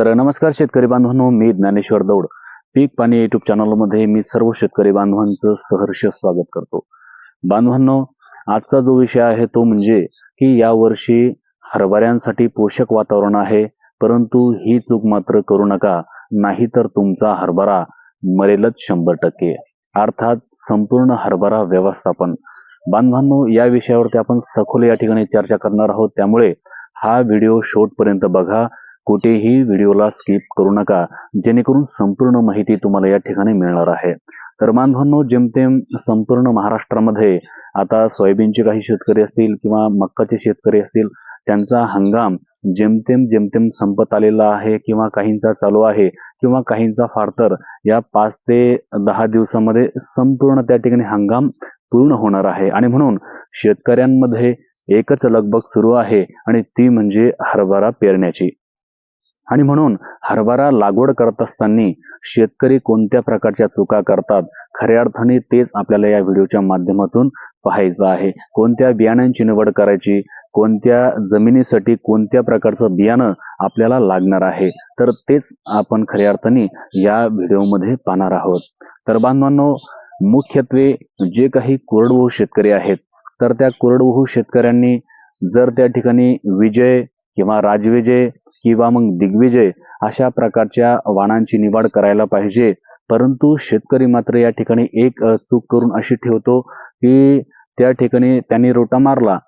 तर नमस्कार शेतकरी बांधवांनो मी ज्ञानेश्वर दौड. पीक पाणी युट्यूब चॅनलमध्ये मी सर्व शेतकरी बांधवांचं सहर्ष स्वागत करतो. बांधवांनो आजचा जो विषय आहे तो म्हणजे की यावर्षी हरभऱ्यांसाठी पोषक वातावरण आहे परंतु ही चूक मात्र करू नका नाहीतर तुमचा हरभरा मरेलच शंभर टक्के. अर्थात संपूर्ण हरभरा व्यवस्थापन. बांधवांनो या विषयावरती आपण सखोल या ठिकाणी चर्चा करणार आहोत त्यामुळे हा व्हिडिओ शेवटपर्यंत बघा. कुठेही व्हिडिओला स्किप करू नका जेणेकरून संपूर्ण माहिती तुम्हाला या ठिकाणी मिळणार आहे. तर बांधवांनो जेमतेम संपूर्ण महाराष्ट्रामध्ये आता सोयाबीनचे काही शेतकरी असतील किंवा मक्काचे शेतकरी असतील त्यांचा हंगाम जेमतेम जेमतेम संपत आलेला आहे किंवा काहींचा चालू आहे किंवा काहींचा फार तर या पाच ते दहा दिवसामध्ये संपूर्ण त्या ठिकाणी हंगाम पूर्ण होणार आहे. आणि म्हणून शेतकऱ्यांमध्ये एकच लगबग सुरू आहे आणि ती म्हणजे हरभरा पेरण्याची. आणि म्हणून हरभरा लागवड करत असताना शेतकरी कोणत्या प्रकारच्या चुका करतात खऱ्या अर्थाने तेच आपल्याला या व्हिडिओच्या माध्यमातून पाहायचं आहे. कोणत्या बियाण्यांची निवड करायची कोणत्या जमिनीसाठी कोणत्या प्रकारचं बियाणं आपल्याला लागणार आहे तर तेच आपण खऱ्या अर्थाने या व्हिडिओमध्ये पाहणार आहोत. तर बांधवांनो मुख्यत्वे जे काही कोरडवाहू शेतकरी आहेत तर त्या कोरडवाहू शेतकऱ्यांनी जर त्या ठिकाणी विजय किंवा राजविजय किंवा मग दिग्विजय अशा प्रकारच्या वाणांची निवड करायला पाहिजे. परंतु शेतकरी मात्र या ठिकाणी एक चूक करून अशी ठेवतो की त्या ठिकाणी त्यांनी रोटा मारला.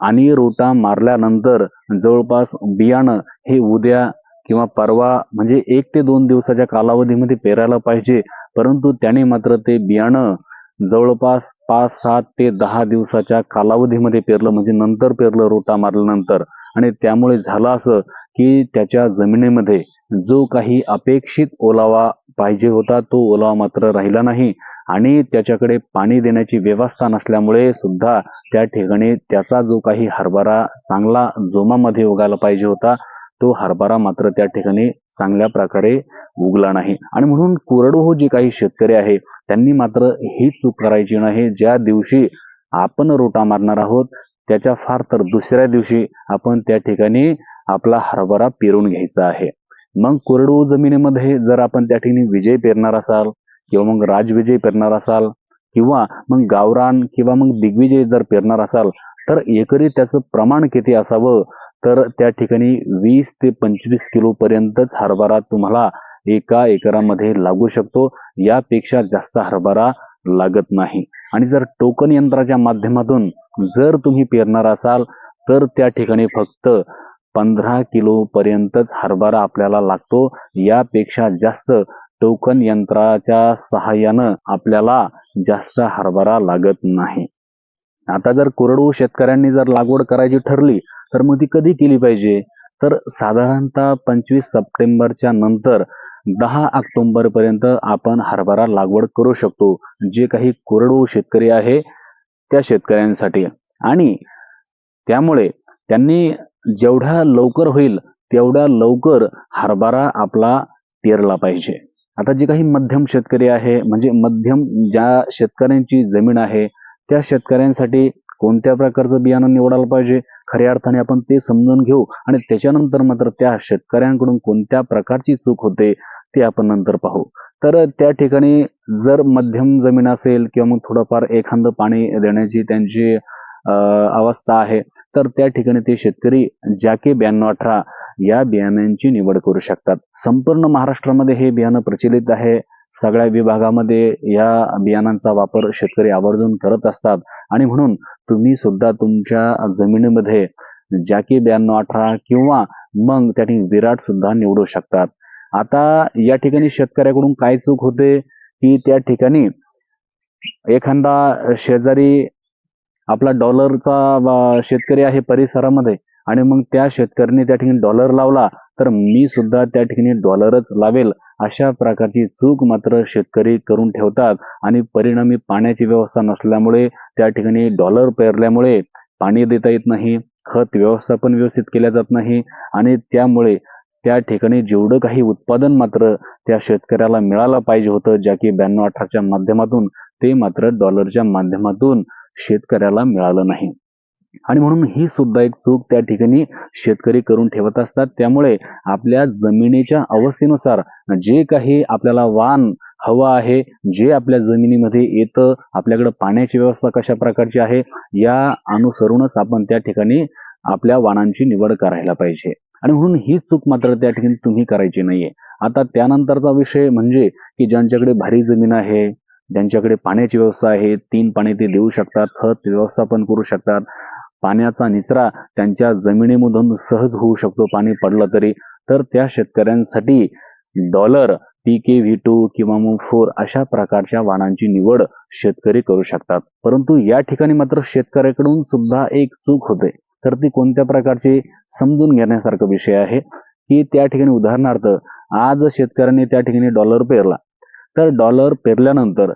आणि रोटा मारल्यानंतर जवळपास बियाणं हे उद्या किंवा परवा म्हणजे एक ते दोन दिवसाच्या कालावधीमध्ये पेरायला पाहिजे. परंतु त्याने मात्र ते बियाणं जवळपास पाच सात ते दहा दिवसाच्या कालावधीमध्ये पेरलं. म्हणजे नंतर पेरलं रोटा मारल्यानंतर. आणि त्यामुळे झालं असं की त्याच्या जमिनीमध्ये जो काही अपेक्षित ओलावा पाहिजे होता तो ओलावा मात्र राहिला नाही. आणि त्याच्याकडे पाणी देण्याची व्यवस्था नसल्यामुळे सुद्धा त्या ठिकाणी त्याचा जो काही हरभरा चांगला जोमामध्ये उगायला पाहिजे होता तो हरभरा मात्र त्या ठिकाणी चांगल्या प्रकारे उगला नाही. आणि म्हणून कोरडवाहू जे काही शेतकरी आहे त्यांनी मात्र ही चूक करायची नाही. ज्या दिवशी आपण रोटा मारणार आहोत त्याच्या फार तर दुसऱ्या दिवशी आपण त्या ठिकाणी आपला हरभरा पेरून घ्यायचा आहे. मग कोरडवू जमिनीमध्ये जर आपण त्या ठिकाणी विजय पेरणार असाल किंवा मग राजविजय पेरणार असाल किंवा मग गावरान किंवा मग दिग्विजय जर पेरणार असाल तर एकरी त्याचं प्रमाण किती असावं? तर त्या ठिकाणी वीस ते पंचवीस किलो पर्यंतच हरभरा तुम्हाला एका एकरामध्ये लागू शकतो. यापेक्षा जास्त हरभरा लागत नाही. आणि जर टोकन यंत्राच्या माध्यमातून जर तुम्ही पेरणार असाल तर त्या ठिकाणी फक्त पंधरा किलो पर्यंतच हरभरा आपल्याला लागतो. यापेक्षा जास्त टोकन यंत्राच्या सहाय्यानं आपल्याला जास्त हरभरा लागत नाही. आता जर कोरडवू शेतकऱ्यांनी जर लागवड करायची ठरली तर मग ती कधी केली पाहिजे? तर साधारणतः पंचवीस सप्टेंबरच्या नंतर दहा ऑक्टोबर पर्यंत आपण हरभरा लागवड करू शकतो. जे काही कोरडवू शेतकरी आहे त्या शेतकऱ्यांसाठी. आणि त्यामुळे त्यांनी जेवढ्या लवकर होईल तेवढ्या लवकर हरभरा आपला पेरला पाहिजे. आता जे काही मध्यम शेतकरी आहे म्हणजे मध्यम ज्या शेतकऱ्यांची जमीन आहे त्या शेतकऱ्यांसाठी कोणत्या प्रकारचं बियाणं निवडायला पाहिजे? खऱ्या अर्थाने आपण ते समजून घेऊ आणि त्याच्यानंतर मात्र त्या शेतकऱ्यांकडून कोणत्या प्रकारची चूक होते ते आपण नंतर पाहू. तर त्या ठिकाणी जर मध्यम जमीन असेल किंवा मग थोडंफार एखादं पाणी देण्याची त्यांची अवस्था आहे. तर त्या ठिकाणी ते शेतकरी जॅके ब्याण्णव अठरा या बियाण्यांची निवड करू शकतात. संपूर्ण महाराष्ट्रामध्ये हे बियाणं प्रचलित आहे. सगळ्या विभागामध्ये या बियाणांचा वापर शेतकरी आवर्जून करत असतात. आणि म्हणून तुम्ही सुद्धा तुमच्या जमिनीमध्ये जॅके ब्याण्णव अठरा किंवा मग त्या ठिकाणी विराट सुद्धा निवडू शकतात. आता या ठिकाणी शेतकऱ्याकडून काय चूक होते? की त्या ठिकाणी एखादा शेजारी आपला डॉलरचा शेतकरी आहे परिसरामध्ये आणि मग त्या शेतकऱ्याने त्या ठिकाणी डॉलर लावला तर मी सुद्धा त्या ठिकाणी डॉलरच लावेल अशा प्रकारची चूक मात्र शेतकरी करून ठेवतात आणि परिणामी पाण्याची व्यवस्था नसल्यामुळे त्या ठिकाणी डॉलर पेरल्यामुळे पाणी देता येत नाही खत व्यवस्थापन व्यवस्थित केल्या जात नाही आणि त्यामुळे त्या ठिकाणी जेवढं काही उत्पादन मात्र त्या शेतकऱ्याला मिळालं पाहिजे होतं ज्या की ब्याण्णव अठराच्या माध्यमातून ते मात्र डॉलरच्या माध्यमातून शेतकऱ्याला मिळालं नाही. आणि म्हणून ही सुद्धा एक चूक त्या ठिकाणी शेतकरी करून ठेवत असतात. त्यामुळे आपल्या जमिनीच्या अवस्थेनुसार जे काही आपल्याला वाण हवं आहे जे आपल्या जमिनीमध्ये येतं आपल्याकडे पाण्याची व्यवस्था कशा प्रकारची आहे या अनुसरूनच आपण त्या ठिकाणी आपल्या वाणांची निवड करायला पाहिजे. आणि म्हणून ही चूक मात्र त्या ठिकाणी तुम्ही करायची नाहीये. आता त्यानंतरचा विषय म्हणजे की ज्यांच्याकडे भारी जमीन आहे ज्यांच्याकडे पाण्याची व्यवस्था आहे तीन पाणी ते देऊ शकतात खत व्यवस्थापन करू शकतात. पाण्याचा निचरा त्यांच्या जमिनीमधून सहज होऊ शकतो पाणी पडलं तरी. तर त्या शेतकऱ्यांसाठी dollar P K V two किंवा मग फोर अशा प्रकारच्या वाणांची निवड शेतकरी करू शकतात. परंतु या ठिकाणी मात्र शेतकऱ्याकडून सुद्धा एक चूक होते. तर ती कोणत्या प्रकारची समजून घेण्यासारखा विषय आहे? की त्या ठिकाणी उदाहरणार्थ आज शेतकऱ्यांनी त्या ठिकाणी डॉलर पेरला. तर डॉलर पेरल्यानंतर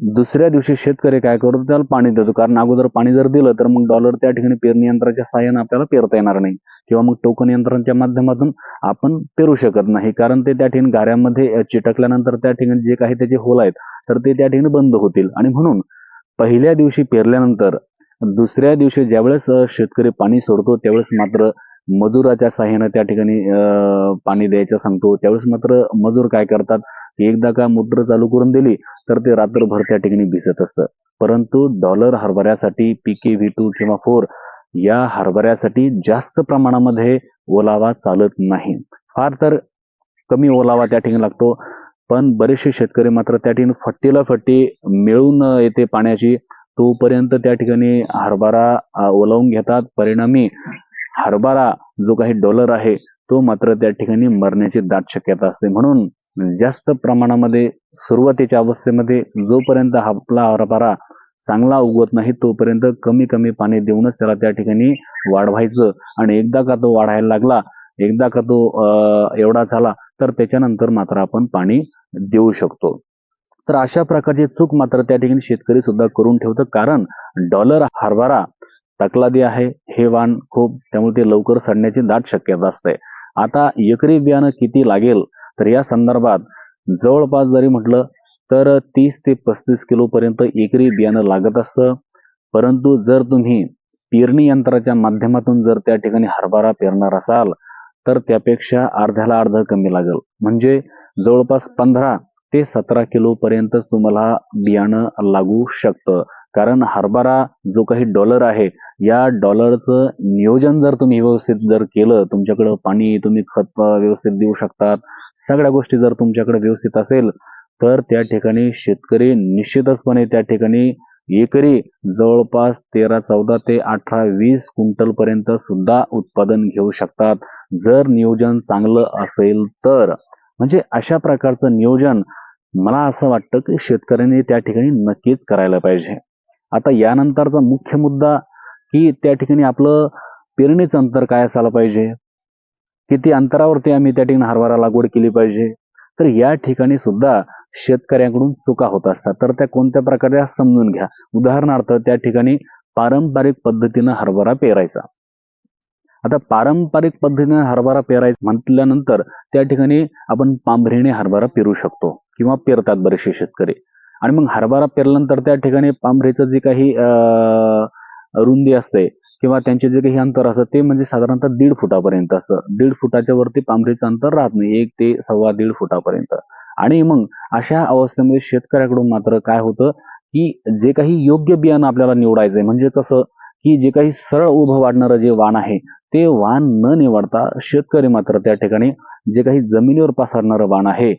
दुसऱ्या दिवशी शेतकरी काय करतो? त्याला पाणी देतो. कारण अगोदर पाणी जर दिलं तर मग डॉलर त्या ठिकाणी पेरणी यंत्राच्या साहाय्याने आपल्याला पेरता येणार नाही. किंवा मग टोकन यंत्रांच्या माध्यमातून आपण पेरू शकत नाही. कारण ते त्या ठिकाणी गाऱ्यामध्ये चिटकल्यानंतर त्या ठिकाणी जे काही त्याचे होल आहेत तर ते त्या ठिकाणी बंद होतील. आणि म्हणून पहिल्या दिवशी पेरल्यानंतर दुसऱ्या दिवशी ज्यावेळेस शेतकरी पाणी सोडतो त्यावेळेस मात्र मजुराच्या साह्यानं त्या ठिकाणी पाणी द्यायचं सांगतो. त्यावेळेस मात्र मजूर काय करतात? एकदा का मोटर चालू करून दिली तर ते रात्रभर त्या ठिकाणी भिजत असतं. परंतु डॉलर हरभऱ्यासाठी पीके व्ही टू किंवा फोर या हरभऱ्यासाठी जास्त प्रमाणामध्ये ओलावा चालत नाही. फार तर कमी ओलावा त्या ठिकाणी लागतो पण बरेचसे शेतकरी मात्र त्या ठिकाणी फट्टीला फट्टी मिळून येते पाण्याची. तोपर्यंत त्या ठिकाणी हरभरा ओलावून घेतात. परिणामी हरभरा जो काही डॉलर आहे तो मात्र त्या ठिकाणी मरण्याची दाट शक्यता असते. म्हणून जास्त प्रमाणामध्ये सुरुवातीच्या अवस्थेमध्ये जोपर्यंत आपला हरभरा चांगला उगवत नाही तोपर्यंत कमी कमी पाणी देऊनच त्याला त्या ठिकाणी वाढवायचं. आणि एकदा का तो वाढायला लागला एकदा का तो अं, एवढा झाला तर त्याच्यानंतर मात्र आपण पाणी देऊ शकतो. तर अशा प्रकारची चूक मात्र त्या ठिकाणी शेतकरी सुद्धा करून ठेवतं. कारण डॉलर हरभरा तकलादी आहे हे वाण खूप त्यामुळे ते लवकर सडण्याची दाट शक्यता असते. आता एकरी बियाणं किती लागेल तर या संदर्भात जवळपास जरी म्हटलं तर तीस ते पस्तीस किलोपर्यंत एकरी बियाणं लागत असतं. परंतु जर तुम्ही पेरणी यंत्राच्या माध्यमातून जर त्या ठिकाणी हरभरा पेरणार असाल तर त्यापेक्षा अर्ध्याला अर्ध कमी लागेल. म्हणजे जवळपास पंधरा ते सतरा किलो पर्यंतच तुम्हाला बियाणं लागू शकतं. कारण हरभरा जो काही डॉलर आहे या डॉलरचं नियोजन जर तुम्ही व्यवस्थित जर केलं तुमच्याकडं पाणी तुम्ही खत व्यवस्थित देऊ शकतात सगळ्या गोष्टी जर तुमच्याकडे व्यवस्थित असेल तर त्या ठिकाणी शेतकरी निश्चितचपणे त्या ठिकाणी एकरी जवळपास तेरा चौदा ते अठरा वीस क्विंटल पर्यंत सुद्धा उत्पादन घेऊ शकतात. जर नियोजन चांगलं असेल तर. म्हणजे अशा प्रकारचं नियोजन मला असं वाटतं की शेतकऱ्यांनी त्या ठिकाणी नक्कीच करायला पाहिजे. आता यानंतरचा मुख्य मुद्दा की त्या ठिकाणी आपलं पेरणीचं अंतर काय असायला पाहिजे? किती अंतरावरती आम्ही त्या ठिकाणी हरभरा लागवड केली पाहिजे? तर या ठिकाणी सुद्धा शेतकऱ्यांकडून चुका होत असतात. तर त्या कोणत्या प्रकारे समजून घ्या. उदाहरणार्थ त्या ठिकाणी पारंपरिक पद्धतीनं हरभरा पेरायचा. आता पारंपरिक पद्धतीने हरभरा पेरायचा म्हटल्यानंतर त्या ठिकाणी आपण पांभरीने हरभरा पेरू शकतो किंवा पेरतात बरेचसे शेतकरी. आणि मग हरभरा पेरल्यानंतर त्या ठिकाणी पांभरीचं जे काही अं, रुंदी असते किंवा त्यांचे जे काही अंतर असतं ते म्हणजे साधारणतः दीड फुटापर्यंत असं दीड फुटाच्या वरती पांभरीचं अंतर राहत नाही. एक ते सव्वा दीड फुटापर्यंत. आणि मग अशा अवस्थेमध्ये शेतकऱ्याकडून मात्र काय होतं की जे काही योग्य बियाणं आपल्याला निवडायचंय म्हणजे कसं की जे काही सरळ उभं वाढणारं जे वाण आहे ते वाण न निवडता शेतकरी मात्र त्या ठिकाणी जे काही जमिनीवर पसरणारं वाण आहे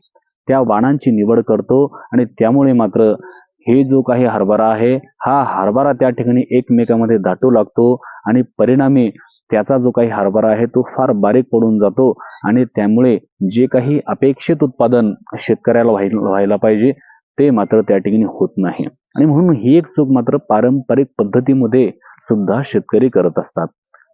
त्या वाणांची निवड करतो आणि त्यामुळे मात्र हे जो काही हरभरा आहे हा हरभरा त्या ठिकाणी एकमेकामध्ये दाटू लागतो आणि परिणामी त्याचा जो काही हरभरा आहे तो फार बारीक पडून जातो आणि त्यामुळे जे काही अपेक्षित उत्पादन शेतकऱ्याला व्हायला पाहिजे ते मात्र त्या ठिकाणी होत नाही. आणि म्हणून ही एक चूक मात्र पारंपरिक पद्धतीमध्ये सुद्धा शेतकरी करत असतात.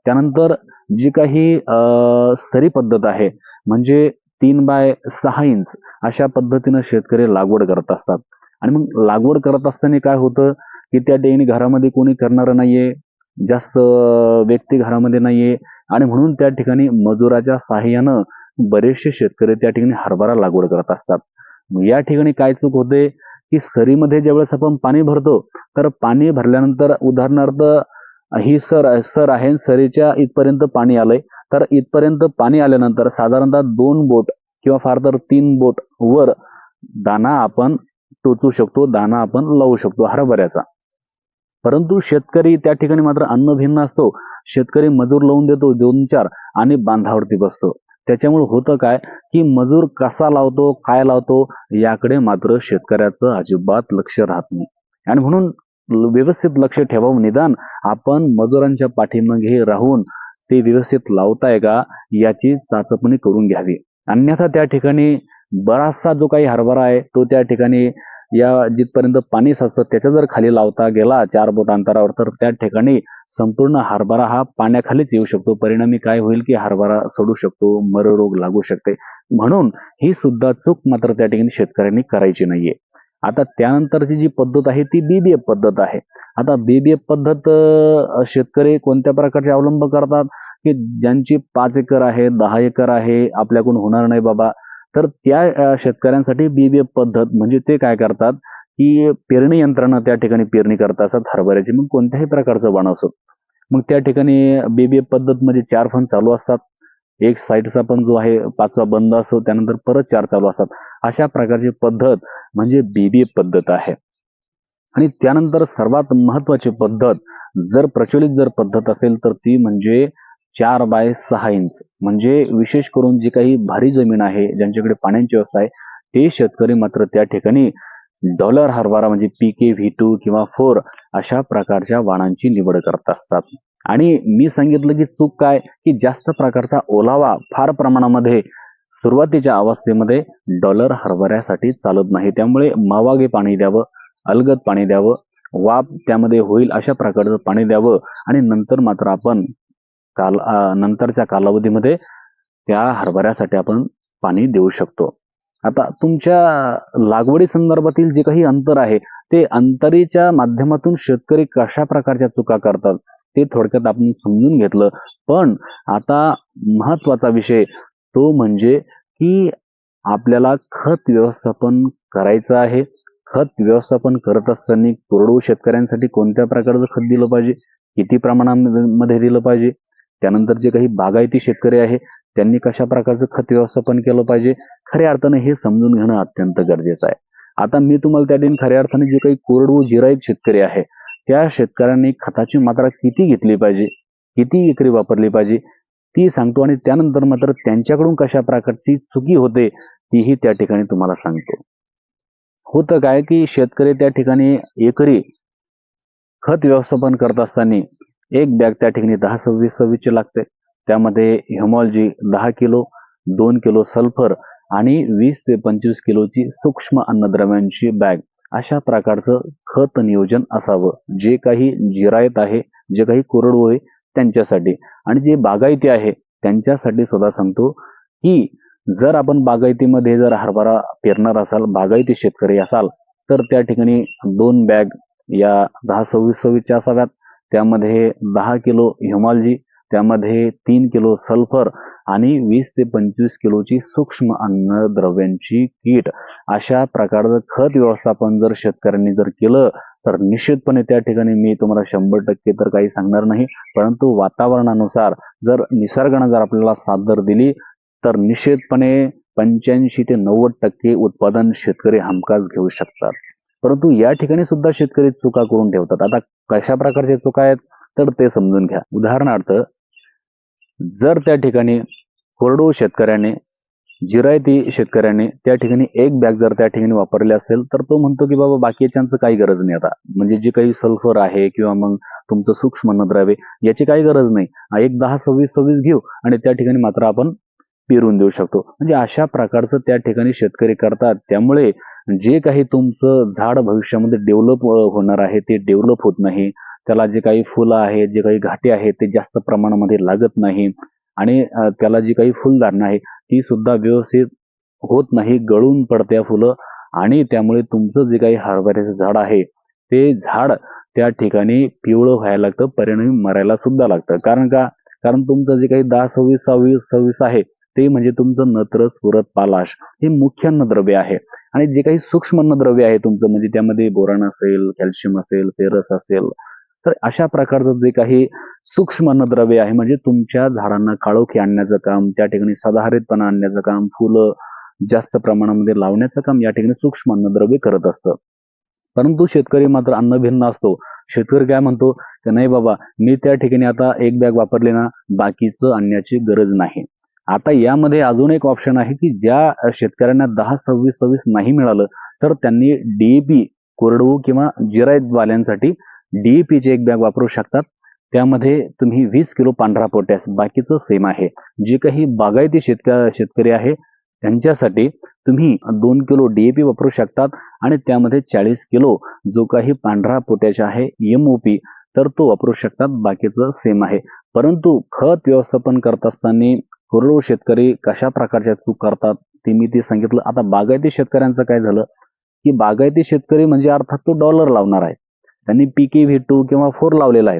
त्यानंतर जी काही अं, सरी पद्धत आहे म्हणजे तीन बाय सहा इंच अशा पद्धतीनं शेतकरी लागवड करत असतात. आणि मग लागवड करत असताना काय होतं की त्या ठिकाणी घरामध्ये कोणी करणारं नाहीये जास्त व्यक्ती घरामध्ये नाहीये. आणि म्हणून त्या ठिकाणी मजुराच्या सहाय्यानं बरेचसे शेतकरी त्या ठिकाणी हरभरा लागवड करत असतात. या ठिकाणी काय चूक होते की सरीमध्ये ज्यावेळेस आपण पाणी भरतो तर पाणी भरल्यानंतर उदाहरणार्थ ही सर सर आहे सरीच्या इथपर्यंत पाणी आलंय. तर इथपर्यंत पाणी आल्यानंतर साधारणतः दोन बोट किंवा फार तर तीन बोट वर दाना आपण टोचू शकतो दाना आपण लावू शकतो हरभऱ्याचा. परंतु शेतकरी त्या ठिकाणी मात्र अन्न भिन्न असतो. शेतकरी मजूर लावून देतो दोन चार आणि बांधावरती बसतो. त्याच्यामुळे होतं काय की मजूर कसा लावतो काय लावतो याकडे मात्र शेतकऱ्याचं अजिबात लक्ष राहत नाही. आणि म्हणून व्यवस्थित लक्ष ठेवावं निदान आपण मजुरांच्या पाठीमागे राहून ते व्यवस्थित लावताय का याची चाचपणी करून घ्यावी. अन्यथा त्या ठिकाणी बराचसा जो काही हरभरा आहे तो त्या ठिकाणी या जिथपर्यंत पाणी साचतं त्याच्या जर खाली लावता गेला चार बोट अंतरावर तर त्या ठिकाणी संपूर्ण हरभरा हा पाण्याखालीच येऊ शकतो. परिणामी काय होईल की हरभरा सडू शकतो मररोग लागू शकते. म्हणून ही सुद्धा चूक मात्र त्या ठिकाणी शेतकऱ्यांनी करायची नाहीये. आता त्यानंतरची जी पद्धत आहे ती बीबीएफ पद्धत आहे. आता बीबीएफ पद्धत शेतकरी कोणत्या प्रकारचे अवलंब करतात? की ज्यांची पाच एकर आहे दहा एकर आहे आपल्याकडून होणार नाही बाबा. तर त्या शेतकऱ्यांसाठी बीबीएफ पद्धत म्हणजे ते काय करतात की पेरणी यंत्रणा त्या ठिकाणी पेरणी करत असतात हरभऱ्याची. मग कोणत्याही प्रकारचं वाण असो. मग त्या ठिकाणी बीबीएफ पद्धत म्हणजे चार फण चालू असतात. एक साईडचा पण जो आहे पाचवा बंद असतो त्यानंतर परत चार चालू असतात. अशा प्रकारची पद्धत म्हणजे बीबीए पद्धत आहे. आणि त्यानंतर सर्वात महत्वाची पद्धत जर प्रचलित जर पद्धत असेल तर ती म्हणजे चार बाय सहा इंच. म्हणजे विशेष करून जी काही भारी जमीन आहे ज्यांच्याकडे पाण्याची व्यवस्था आहे ते शेतकरी मात्र त्या ठिकाणी डॉलर हरभरा म्हणजे पी के व्ही टू किंवा फोर अशा प्रकारच्या वाणांची निवड करत असतात. आणि मी सांगितलं की चूक काय? की जास्त प्रकारचा ओलावा फार प्रमाणामध्ये सुरुवातीच्या अवस्थेमध्ये डॉलर हरभऱ्यासाठी चालत नाही. त्यामुळे मावागे पाणी द्यावं अलगद पाणी द्यावं वाप त्यामध्ये होईल अशा प्रकारचं पाणी द्यावं आणि नंतर मात्र आपण काल नंतरच्या कालावधीमध्ये त्या हरभऱ्यासाठी आपण पाणी देऊ शकतो. आता तुमच्या लागवडी संदर्भातील जे काही अंतर आहे ते अंतरीच्या माध्यमातून शेतकरी कशा प्रकारच्या चुका करतात ते थोडक्यात आपण समजून घेतलं. पण आता महत्त्वाचा विषय तो म्हणजे की आपल्याला खत व्यवस्थापन करायचं आहे. खत व्यवस्थापन करत असताना कोरडवू शेतकऱ्यांसाठी कोणत्या प्रकारचं खत दिलं पाहिजे? किती प्रमाणामध्ये दिलं पाहिजे? त्यानंतर जे काही बागायती शेतकरी आहे त्यांनी कशा प्रकारचं खत व्यवस्थापन केलं पाहिजे? खऱ्या अर्थाने हे समजून घेणं अत्यंत गरजेचं आहे. आता मी तुम्हाला त्या ठिकाणी खऱ्या अर्थाने जे काही कोरडवू जिरायत शेतकरी आहे त्या शेतकऱ्यांनी खताची मात्रा किती घेतली पाहिजे? किती एकरी वापरली पाहिजे? ती सांगतो आणि त्यानंतर मात्र त्यांच्याकडून कशा प्रकारची चुकी होते तीही त्या ठिकाणी तुम्हाला सांगतो. होतं काय की शेतकरी त्या ठिकाणी एकरी खत व्यवस्थापन करत असताना एक बॅग त्या ठिकाणी दहा सव्वीस सव्वीसची लागते. त्यामध्ये ह्युमॉलजी दहा किलो दोन किलो सल्फर आणि वीस ते पंचवीस किलोची सूक्ष्म अन्नद्रव्यांची बॅग. अशा प्रकारचं खत नियोजन असावं. जे काही जिरायत आहे जे काही कोरडू आहे त्यांच्यासाठी. आणि जे बागायती आहे त्यांच्यासाठी सुद्धा सांगतो की जर आपण बागायतीमध्ये जर हरभरा पेरणार असाल बागायती शेतकरी असाल तर त्या ठिकाणी दोन बॅग या दहा सव्वीस सव्वीसच्या असाव्यात. त्यामध्ये दहा किलो ह्युमॉलजी त्यामध्ये तीन किलो सल्फर आणि वीस ते पंचवीस किलोची सूक्ष्म अन्नद्रव्यांची कीट. अशा प्रकारचं खत व्यवस्थापन जर शेतकऱ्यांनी जर केलं तर निश्चितपणे त्या ठिकाणी मी तुम्हाला शंभर टक्के तर काही सांगणार नाही. परंतु वातावरणानुसार जर निसर्गानं जर आपल्याला साथ जर दिली तर निश्चितपणे पंच्याऐंशी ते नव्वद टक्के उत्पादन शेतकरी हमखास घेऊ शकतात. परंतु या ठिकाणी सुद्धा शेतकरी चुका करून ठेवतात. आता कशा प्रकारच्या चुका आहेत तर ते समजून घ्या. उदाहरणार्थ जर त्या ठिकाणी कोरडू शेतकऱ्याने जिरायती शेतकऱ्याने त्या ठिकाणी एक बॅग जर त्या ठिकाणी वापरले असेल तर तो म्हणतो की बाबा बाकीच्यांचं काही गरज नाही आता. म्हणजे जे काही सल्फर आहे किंवा मग तुमचं सूक्ष्म अन्नद्रव्य याची काही गरज नाही. एक दहा सव्वीस सव्वीस घेऊ आणि त्या ठिकाणी मात्र आपण पेरून देऊ शकतो. म्हणजे अशा प्रकारचं त्या ठिकाणी शेतकरी करतात. त्यामुळे जे काही तुमचं झाड भविष्यामध्ये डेव्हलप होणार आहे ते डेव्हलप होत नाही. त्याला जे काही फुलं आहेत जे काही घाटे आहेत ते जास्त प्रमाणामध्ये लागत नाही. आणि त्याला जी काही फुलधारणा आहे ती सुद्धा व्यवस्थित होत नाही गळून पडत्या फुलं. आणि त्यामुळे तुमचं जे काही हरभऱ्याचं झाड आहे ते झाड त्या ठिकाणी पिवळं व्हायला लागतं परिणामी मरायला सुद्धा लागतं. कारण का? कारण तुमचं जे काही दहा सव्वीस सव्वीस सव्वीस आहे ते म्हणजे तुमचं नत्र सुरत पालाश हे मुख्य अन्नद्रव्य आहे. आणि जे काही सूक्ष्म अन्नद्रव्य आहे तुमचं म्हणजे त्यामध्ये बोरान असेल कॅल्शियम असेल फेरस असेल तर अशा प्रकारचं जे काही सूक्ष्म अन्नद्रव्य आहे म्हणजे तुमच्या झाडांना काळोखी आणण्याचं काम त्या ठिकाणी सदाहरितपणा आणण्याचं काम फुलं जास्त प्रमाणामध्ये लावण्याचं काम या ठिकाणी सूक्ष्म अन्नद्रव्य करत असतं. परंतु शेतकरी मात्र अन्न भिन्न असतो. शेतकरी काय म्हणतो की नाही बाबा मी त्या ठिकाणी आता एक बॅग वापरली ना बाकीचं आणण्याची गरज नाही. आता यामध्ये अजून एक ऑप्शन आहे की ज्या शेतकऱ्यांना दहा सव्वीस सव्वीस नाही मिळालं तर त्यांनी डीएपी कोरडवू किंवा जिरायत वाल्यांसाठी एक बॅग वापरू शकतात. त्यामध्ये तुम्ही वीस किलो पांढरा पोटॅश बाकीचं सेम आहे. जे काही बागायती शेतकऱ्या शेतकरी आहे त्यांच्यासाठी तुम्ही दोन किलो डीएपी वापरू शकतात आणि त्यामध्ये चाळीस किलो जो काही पांढरा पोटॅश आहे एमओपी तर तो वापरू शकतात. बाकीचं सेम आहे. परंतु खत व्यवस्थापन करत असताना कोरडू शेतकरी कशा प्रकारच्या चूक करतात ते मी ते सांगितलं. आता बागायती शेतकऱ्यांचं काय झालं? की बागायती शेतकरी म्हणजे अर्थात तो डॉलर लावणार आहे. त्यांनी पीके व्ही टू किंवा फोर लावलेला आहे.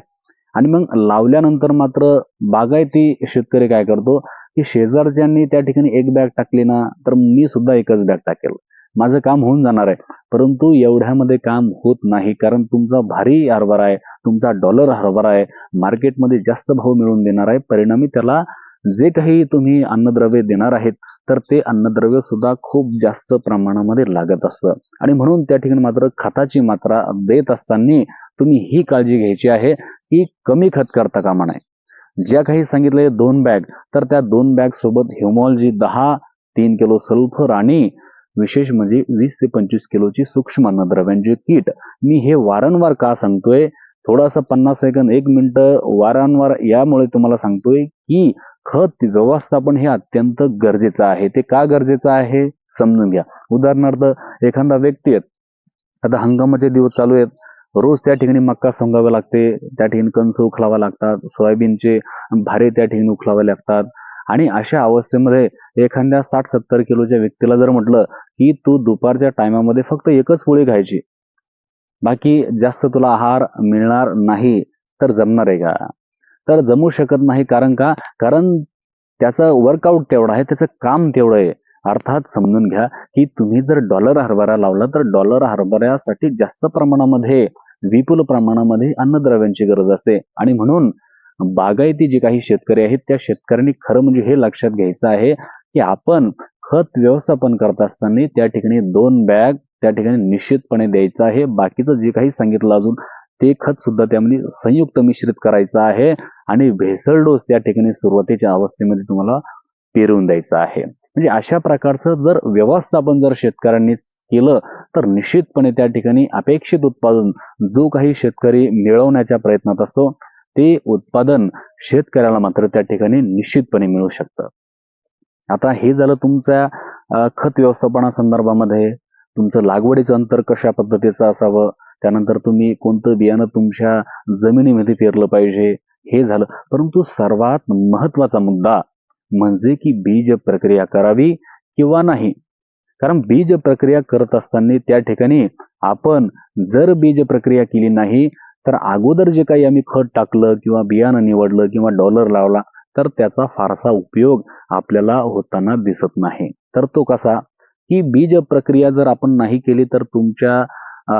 आणि मग लावल्यानंतर मात्र बागायती शेतकरी काय करतो? की शेजारच्यांनी त्या ठिकाणी एक बॅग टाकली ना तर मी सुद्धा एकच बॅग टाकेल. माझं काम होऊन जाणार आहे. परंतु एवढ्यामध्ये काम होत नाही. कारण तुमचा भारी हरभरा आहे तुमचा डॉलर हरभरा आहे. मार्केटमध्ये जास्त भाव मिळवून देणार आहे. परिणामी त्याला जे काही तुम्ही अन्नद्रव्य देणार आहेत तर ते अन्नद्रव्य सुद्धा खूप जास्त प्रमाणामध्ये लागत असतं. आणि म्हणून त्या ठिकाणी मात्र खताची मात्रा देत असताना तुम्ही ही काळजी घ्यायची आहे की कमी खत करता कामा नये. ज्या काही सांगितले दोन बॅग तर त्या दोन बॅग सोबत ह्युमॉलजी दहा तीन किलो सल्फर आणि विशेष म्हणजे वीस ते पंचवीस किलोची सूक्ष्म अन्नद्रव्यांची किट. मी हे वारंवार का सांगतोय? थोडासा पन्नास सेकंद एक मिनिट वारंवार यामुळे तुम्हाला सांगतोय की खत व्यवस्थापन हे अत्यंत गरजेचं आहे. ते का गरजेचं आहे? समजून घ्या. उदाहरणार्थ एखादा व्यक्ती आहे आता हंगामाचे दिवस चालू आहेत. रोज त्या ठिकाणी मक्का सोंगावे लागते. त्या ठिकाणी कणस उखलावा लागतात. सोयाबीनचे भारे त्या ठिकाणी उखलावे लागतात. आणि अशा अवस्थेमध्ये एखाद्या साठ सत्तर किलोच्या व्यक्तीला जर म्हटलं की तू दुपारच्या टायमामध्ये फक्त एकच पोळी खायची. बाकी जास्त तुला आहार मिळणार नाही तर जमणार आहे का? तर जमू शकत नाही. कारण का? कारण त्याचं वर्कआउट तेवढं आहे. त्याचं काम तेवढं आहे. अर्थात समजून घ्या की तुम्ही जर डॉलर हरभरा लावला तर डॉलर हरभऱ्यासाठी जास्त प्रमाणामध्ये विपुल प्रमाणामध्ये अन्नद्रव्यांची गरज असते. आणि म्हणून बागायती जे काही शेतकरी आहेत त्या शेतकऱ्यांनी खरं म्हणजे हे लक्षात घ्यायचं आहे की आपण खत व्यवस्थापन करत असताना त्या ठिकाणी दोन बॅग त्या ठिकाणी निश्चितपणे द्यायचं आहे. बाकीचं जे काही सांगितलं अजून ते खत सुद्धा त्यामध्ये संयुक्त मिश्रित करायचं आहे आणि भेसळ डोस त्या ठिकाणी सुरुवातीच्या अवस्थेमध्ये तुम्हाला पेरवून द्यायचा आहे. म्हणजे अशा प्रकारचं जर व्यवस्थापन जर शेतकऱ्यांनी केलं तर निश्चितपणे त्या ठिकाणी अपेक्षित उत्पादन जो काही शेतकरी मिळवण्याच्या प्रयत्नात असतो ते उत्पादन शेतकऱ्याला मात्र त्या ठिकाणी निश्चितपणे मिळू शकतं. आता हे झालं तुमच्या खत व्यवस्थापना संदर्भामध्ये तुमचं लागवडीचं अंतर कशा पद्धतीचं असावं? त्यानंतर तुम्ही कोणतं बियाणं तुमच्या जमिनीमध्ये पेरलं पाहिजे हे झालं. परंतु सर्वात महत्त्वाचा मुद्दा म्हणजे की बीज प्रक्रिया करावी किंवा नाही. कारण बीज प्रक्रिया करत असताना त्या ठिकाणी आपण जर बीज प्रक्रिया केली नाही तर अगोदर जे काही आम्ही खत टाकलं किंवा बियाणं निवडलं किंवा डॉलर लावला तर त्याचा फारसा उपयोग आपल्याला होताना दिसत नाही. तर तो कसा? की बीज प्रक्रिया जर आपण नाही केली तर तुमच्या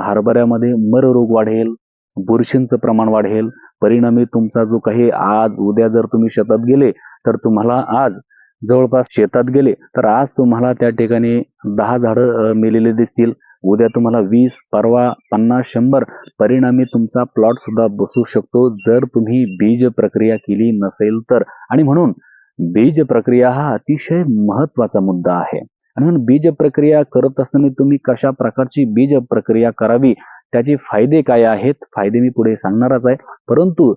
हरभऱ्यामध्ये मर रोग वाढेल बुरशींचं प्रमाण वाढेल. परिणामी तुमचा जो काही आज उद्या जर तुम्ही शेतात गेले तर तुम्हाला आज जवळपास शेतात गेले तर आज तुम्हाला त्या ठिकाणी दहा झाडं मेलेले दिसतील. उद्या तुम्हाला वीस परवा पन्नास शंभर परिणामी तुमचा प्लॉट सुद्धा बसू शकतो. जर तुम्ही बीज प्रक्रिया केली नसेल तर. आणि म्हणून बीज प्रक्रिया हा अतिशय महत्त्वाचा मुद्दा आहे. म्हणून बीज प्रक्रिया करत असताना तुम्ही कशा प्रकारची बीज प्रक्रिया करावी? त्याचे फायदे काय आहेत? फायदे मी पुढे सांगणारच आहे. परंतु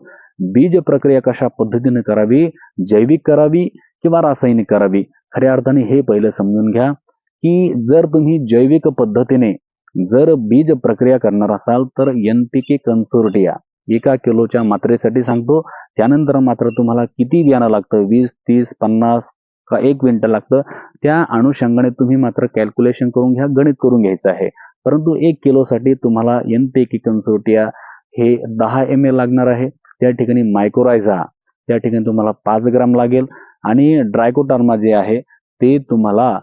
बीज प्रक्रिया कशा पद्धतीने करावी? जैविक करावी किंवा रासायनिक करावी? खऱ्या अर्थाने हे पहिलं समजून घ्या की जर तुम्ही जैविक पद्धतीने जर बीज प्रक्रिया करणार असाल तर एन पी के कन्सोर्टिया एका किलोच्या मात्रेसाठी सांगतो. त्यानंतर मात्र तुम्हाला किती बियाणं लागतं? वीस तीस पन्नास का एक क्विंटल लागतं? त्या अनुषंगाने तुम्ही मात्र कॅल्क्युलेशन करून घ्या गणित करून घ्यायचं आहे. परंतु एक किलोसाठी तुम्हाला एन पी के कन्सोर्टिया हे दहा एम एल लागणार आहे. त्या ठिकाणी मायक्रोरायझा त्या ठिकाणी तुम्हाला पाच ग्राम लागेल. आणि ड्रायकोटार्मा जे आहे ते तुम्हाला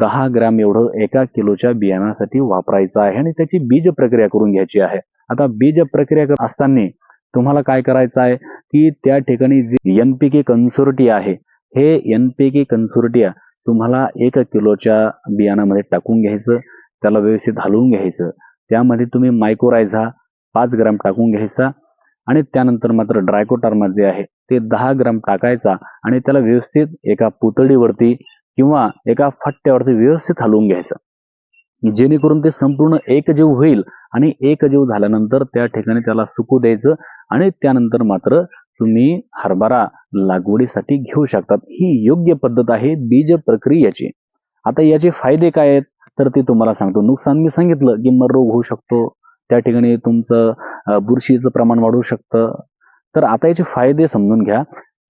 दहा ग्रॅम एवढं एका किलोच्या बियाण्यासाठी वापरायचं आहे आणि त्याची बीज प्रक्रिया करून घ्यायची आहे. आता बीज प्रक्रिया करत असताना तुम्हाला काय करायचं आहे? की त्या ठिकाणी जे एन पी के कन्सोर्टी आहे हे एन पी के कन्सोर्टिया तुम्हाला एक किलोच्या बियाणामध्ये टाकून घ्यायचं त्याला व्यवस्थित हलवून घ्यायचं. त्यामध्ये तुम्ही मायक्रोरायझा पाच ग्राम टाकून घ्यायचा आणि त्यानंतर मात्र ड्रायकोटार्मा जे आहे ते दहा ग्राम टाकायचा आणि त्याला व्यवस्थित एका पुतळीवरती किंवा एका फट्ट्यावरती व्यवस्थित हलवून घ्यायचं. जेणेकरून ते संपूर्ण एकजीव होईल आणि एकजीव झाल्यानंतर त्या ठिकाणी त्याला सुकू द्यायचं आणि त्यानंतर मात्र तुम्ही हरभरा लागवडीसाठी घेऊ शकतात. ही योग्य पद्धत आहे बीज प्रक्रियेची. आता याचे फायदे काय आहेत? तर ते तुम्हाला सांगतो. नुकसान मी सांगितलं की मर रोग होऊ शकतो. त्या ठिकाणी तुमचं बुरशीचं प्रमाण वाढू शकतं. तर आता याचे फायदे समजून घ्या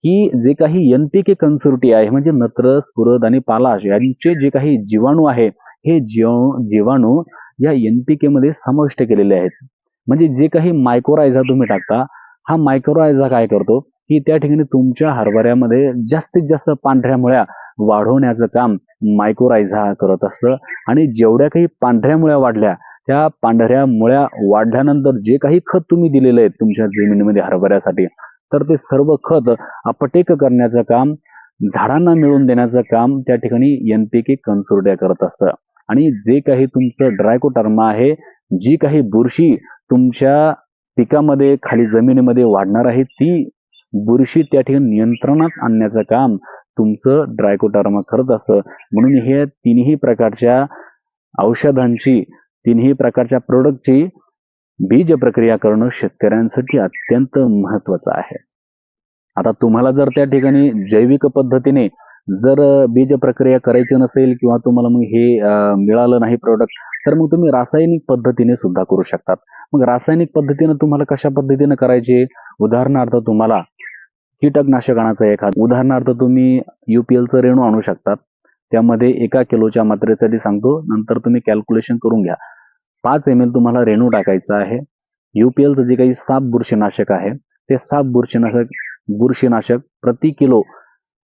की जे काही एनपीके कन्सुरटी आहे म्हणजे नत्र स्फुरद आणि पालाश यांचे जे काही जीवाणू आहे हे जीव जीवाणू या एनपीके मध्ये समाविष्ट केलेले आहेत. म्हणजे जे काही मायक्रोरायझा तुम्ही टाकता हा मायक्रोरायझा काय करतो? की त्या ठिकाणी तुमच्या हरभऱ्यामध्ये जास्तीत जास्त पांढऱ्या मुळ्या वाढवण्याचं काम मायक्रोरायझा करत असतं. आणि जेवढ्या काही पांढऱ्या मुळ्या वाढल्या त्या पांढऱ्या मुळ्या वाढल्यानंतर जे काही खत तुम्ही दिलेलं आहे तुमच्या जमिनीमध्ये हरभऱ्यासाठी तर ते सर्व खत अपटेक करण्याचं काम झाडांना मिळवून देण्याचं काम त्या ठिकाणी एनपीके कन्सोर्ट्या करत असतं. आणि जे काही तुमचं ड्रायकोटर्मा आहे जी काही बुरशी तुमच्या पिकामध्ये खाली जमिनीमध्ये वाढणार आहे ती बुरशी त्या ठिकाणी नियंत्रणात आणण्याचं काम तुमचं ड्रायकोटारमा करत असतं. म्हणून हे तिन्ही प्रकारच्या औषधांची तिन्ही प्रकारच्या प्रोडक्टची बीज प्रक्रिया करणं शेतकऱ्यांसाठी अत्यंत महत्वाचं आहे. आता तुम्हाला जर त्या ठिकाणी जैविक पद्धतीने जर बीज प्रक्रिया करायची नसेल किंवा तुम्हाला मग हे मिळालं नाही प्रोडक्ट तर मग तुम्ही रासायनिक पद्धतीने सुद्धा करू शकतात. मग रासायनिक पद्धतीने तुम्हाला कशा पद्धतीने करायचे? उदाहरणार्थ तुम्हाला कीटकनाशक आणायचं एखादं उदाहरणार्थ तुम्ही युपीएलचं रेणू आणू शकतात. त्यामध्ये एका किलोच्या मात्रेसाठी सांगतो नंतर तुम्ही कॅल्क्युलेशन करून घ्या. पाच एम एल तुम्हाला रेणू टाकायचा आहे. युपीएलचं जे काही साप बुरशीनाशक आहे ते साप बुरशीनाशक बुरशीनाशक प्रति किलो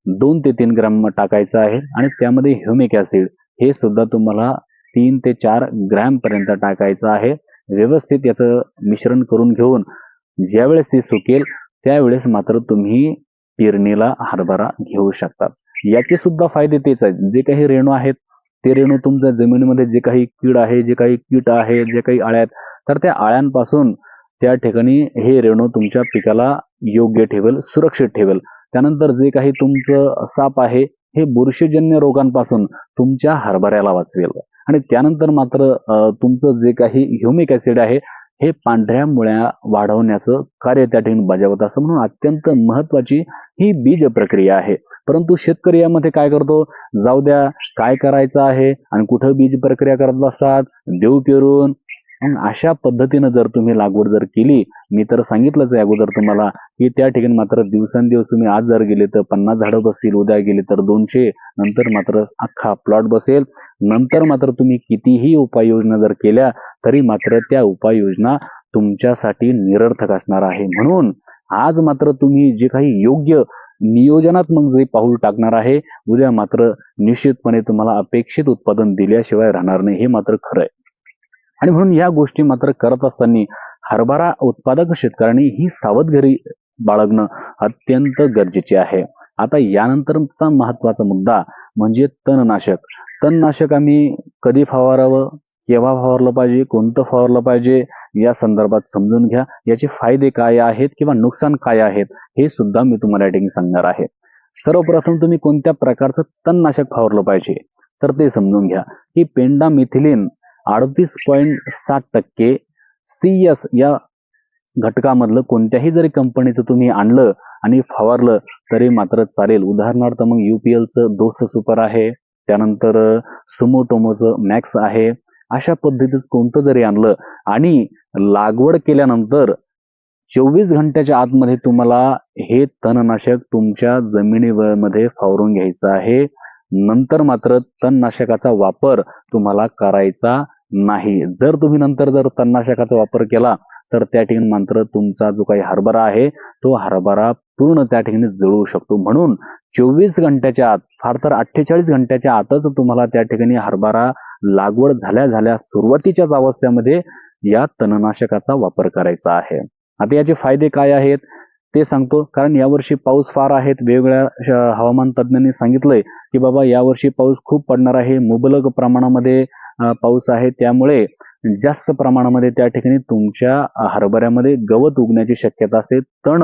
दोन ते तीन ग्रॅम टाकायचं आहे आणि त्यामध्ये ह्युमिक ऍसिड हे सुद्धा तुम्हाला तीन ते चार ग्रॅम पर्यंत टाकायचं आहे. व्यवस्थित याचं मिश्रण करून घेऊन ज्यावेळेस ती सुकेल त्यावेळेस मात्र तुम्ही पेरणीला हरभरा घेऊ शकता याचे सुद्धा फायदे तेच आहेत. जे काही रेणू आहेत ते रेणू तुमच्या जमिनीमध्ये जे काही कीड आहे जे काही कीट आहे जे काही आळ्या आहेत तर त्या आळ्यांपासून त्या ठिकाणी हे रेणू तुमच्या पिकाला योग्य ठेवेल सुरक्षित ठेवेल. त्यानंतर जे काही तुमचं साप आहे हे बुरशीजन्य रोगांपासून तुमच्या हरभऱ्याला वाचवेल. आणि त्यानंतर मात्र तुमचं जे काही ह्युमिक ऍसिड आहे हे पांढऱ्या मुळ्या वाढवण्याचं कार्य त्या ठिकाणी बजावत असं म्हणून अत्यंत महत्वाची ही बीज प्रक्रिया आहे. परंतु शेतकरी यामध्ये काय करतो? जाऊ द्या काय करायचं आहे? आणि कुठं बीज प्रक्रिया करत बसतात? देव पेरून मग अशा पद्धतीनं जर तुम्ही लागवड जर केली मी तर सांगितलंच आहे अगोदर तुम्हाला की त्या ठिकाणी मात्र दिवसेंदिवस तुम्ही आज जर गेले तर पन्नास झाडं बसतील उद्या गेले तर दोनशे नंतर मात्र अख्खा प्लॉट बसेल. नंतर मात्र तुम्ही कितीही उपाययोजना जर केल्या तरी मात्र त्या उपाययोजना तुमच्यासाठी निरर्थक असणार आहे. म्हणून आज मात्र तुम्ही जे काही योग्य नियोजनात्मक जे पाऊल टाकणार आहे उद्या मात्र निश्चितपणे तुम्हाला अपेक्षित उत्पादन दिल्याशिवाय राहणार नाही. हे मात्र खरं आहे. आणि म्हणून या गोष्टी मात्र करत असताना हरभरा उत्पादक शेतकऱ्यांनी ही सावधगिरी बाळगणं अत्यंत गरजेचे आहे. आता यानंतरचा महत्त्वाचा मुद्दा म्हणजे तणनाशक. तणनाशक आम्ही कधी फवारावं केव्हा फवारलं पाहिजे कोणतं फवारलं पाहिजे या संदर्भात समजून घ्या. याचे फायदे काय आहेत किंवा नुकसान काय आहेत हे सुद्धा मी तुम्हाला या ठिकाणी सांगणार आहे. सर्वप्रथम तुम्ही कोणत्या प्रकारचं तणनाशक फवारलं पाहिजे तर ते समजून घ्या. की पेंडा मिथिलिन अडतीस पॉईंट सात टक्के सी एस या घटकामधलं कोणत्याही जरी कंपनीचं तुम्ही आणलं आणि फवारलं तरी मात्र चालेल. उदाहरणार्थ मग युपीएलचं दोस सुपर आहे त्यानंतर सुमोटोमोचं मॅक्स आहे अशा पद्धतीचं कोणतं जरी आणलं आणि लागवड केल्यानंतर चोवीस घंट्याच्या आतमध्ये तुम्हाला हे तणनाशक तुमच्या जमिनीमध्ये फावरून घ्यायचं आहे. नंतर मात्र तणनाशकाचा वापर तुम्हाला करायचा नाही. जर तुम्ही नंतर जर तणनाशकाचा वापर केला तर त्या ठिकाणी मात्र तुमचा जो काही हरभरा आहे तो हरभरा पूर्ण त्या ठिकाणी जळू शकतो. म्हणून चोवीस घंट्याच्या आत फार तर अठ्ठेचाळीस घंट्याच्या आतच तुम्हाला त्या ठिकाणी हरभरा लागवड झाल्या झाल्या सुरुवातीच्याच अवस्थेमध्ये या तणनाशकाचा वापर करायचा आहे. आता याचे फायदे काय आहेत? ते सांगतो. कारण यावर्षी पाऊस फार आहेत. वेगवेगळ्या हवामान तज्ज्ञांनी सांगितलंय की बाबा यावर्षी पाऊस खूप पडणार आहे. मुबलक प्रमाणामध्ये पाऊस आहे. त्यामुळे जास्त प्रमाणामध्ये त्या ठिकाणी तुमच्या हरभऱ्यामध्ये गवत उगण्याची शक्यता असते तण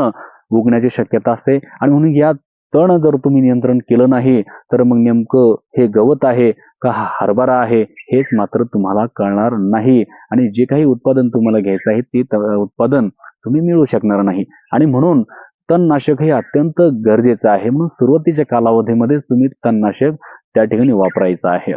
उगण्याची शक्यता असते. आणि म्हणून या तण जर तुम्ही नियंत्रण केलं नाही तर मग नेमकं हे गवत आहे का हा हरभरा आहे हेच मात्र तुम्हाला कळणार नाही. आणि जे काही उत्पादन तुम्हाला घ्यायचं आहे ते त- उत्पादन तुम्ही मिळू शकणार नाही. आणि म्हणून तणनाशक हे अत्यंत गरजेचं आहे. म्हणून सुरुवातीच्या कालावधीमध्येच तुम्ही तणनाशक त्या ठिकाणी वापरायचं आहे.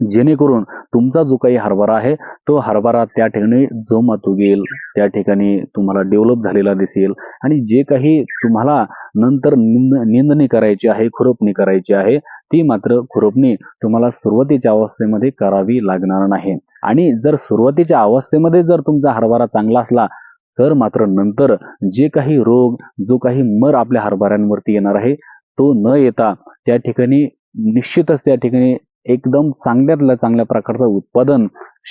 जेणेकरून तुमचा जो काही हरभरा आहे तो हरभरा त्या ठिकाणी जोमात उगेल त्या ठिकाणी तुम्हाला डेव्हलप झालेला दिसेल. आणि जे काही तुम्हाला नंतर निंद निंदणी करायची आहे खुरपणी करायची आहे ती मात्र खुरपणी तुम्हाला सुरुवातीच्या अवस्थेमध्ये करावी लागणार नाही. आणि जर सुरुवातीच्या अवस्थेमध्ये जर तुमचा हरभरा चांगला असला तर मात्र नंतर जे काही रोग जो काही मर आपल्या हरभऱ्यांवरती येणार आहे तो न येता त्या ठिकाणी निश्चितच त्या ठिकाणी एकदम चांगल्यातल्या चांगल्या प्रकारचं उत्पादन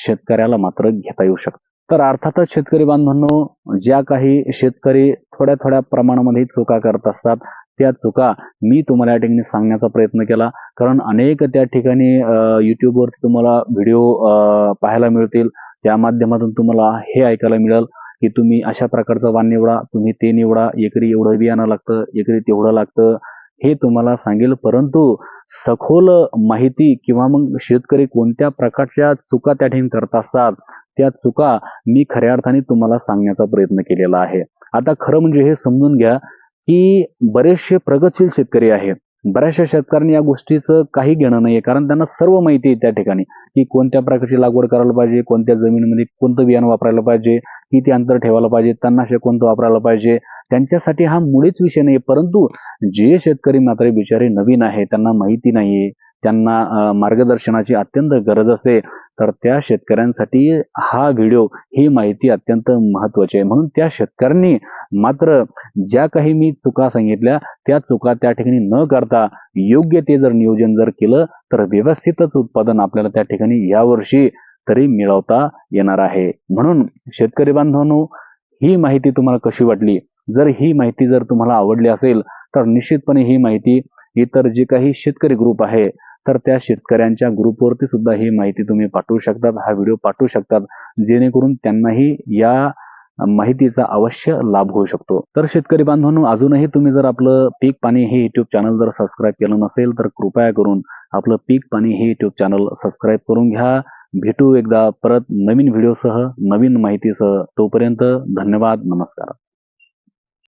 शेतकऱ्याला मात्र घेता येऊ शकतं. तर अर्थातच शेतकरी बांधवांनो ज्या काही शेतकरी थोड्या थोड्या प्रमाणामध्ये चुका करत असतात त्या चुका मी तुम्हाला या ठिकाणी सांगण्याचा प्रयत्न केला. कारण अनेक त्या ठिकाणी युट्यूबवरती तुम्हाला व्हिडिओ पाहायला मिळतील. त्या माध्यमातून तुम्हाला हे ऐकायला मिळेल की तुम्ही अशा प्रकारचं वाण निवडा तुम्ही ते निवडा एकरी एवढं बियाणं लागतं एकरी तेवढं लागतं हे तुम्हाला सांगेल. परंतु सखोल माहिती किंवा मग शेतकरी कोणत्या प्रकारच्या चुका त्या ठिकाणी करत असतात त्या चुका मी खऱ्या अर्थाने तुम्हाला सांगण्याचा प्रयत्न केलेला आहे. आता खरं म्हणजे हे समजून घ्या की बरेचसे प्रगतशील शेतकरी आहेत. बऱ्याचशा शेतकऱ्यांनी या गोष्टीचं काही घेणं नाहीये. कारण त्यांना सर्व माहिती आहे त्या ठिकाणी की कोणत्या प्रकारची लागवड करायला पाहिजे कोणत्या जमिनीमध्ये कोणतं बियाणं वापरायला पाहिजे किती अंतर ठेवायला पाहिजे तणनाशक कोणतं वापरायला पाहिजे त्यांच्यासाठी हा मुळीच विषय नाही परंतु जे शेतकरी मात्र बिचारे नवीन आहे त्यांना माहिती नाहीये. त्यांना मार्गदर्शनाची अत्यंत गरज असते. तर त्या शेतकऱ्यांसाठी हा व्हिडिओ ही माहिती अत्यंत महत्वाची आहे. म्हणून त्या शेतकऱ्यांनी मात्र ज्या काही मी चुका सांगितल्या त्या चुका त्या ठिकाणी न करता योग्य ते जर नियोजन जर केलं तर व्यवस्थितच उत्पादन आपल्याला त्या ठिकाणी यावर्षी तरी मिळवता येणार आहे. म्हणून शेतकरी बांधवांनो ही माहिती तुम्हाला कशी वाटली? जर ही माहिती जर तुम्हाला आवडली असेल तर निश्चितपणे ही माहिती इतर जे काही शेतकरी ग्रुप आहे तर त्या शेतकऱ्यांच्या ग्रुपवरती सुद्धा ही माहिती तुम्ही पाठवू शकतात. हा व्हिडिओ पाठवू शकतात. जेणेकरून त्यांनाही या माहितीचा अवश्य लाभ होऊ शकतो. तर शेतकरी बांधवांनो अजूनही तुम्ही जर आपलं पीक पाणी हे युट्यूब चॅनल जर सबस्क्राईब केलं नसेल तर कृपया करून आपलं पीक पाणी हे युट्यूब चॅनल सबस्क्राईब करून घ्या. भेटू एकदा परत नवीन व्हिडिओसह नवीन माहितीसह. तोपर्यंत धन्यवाद नमस्कार.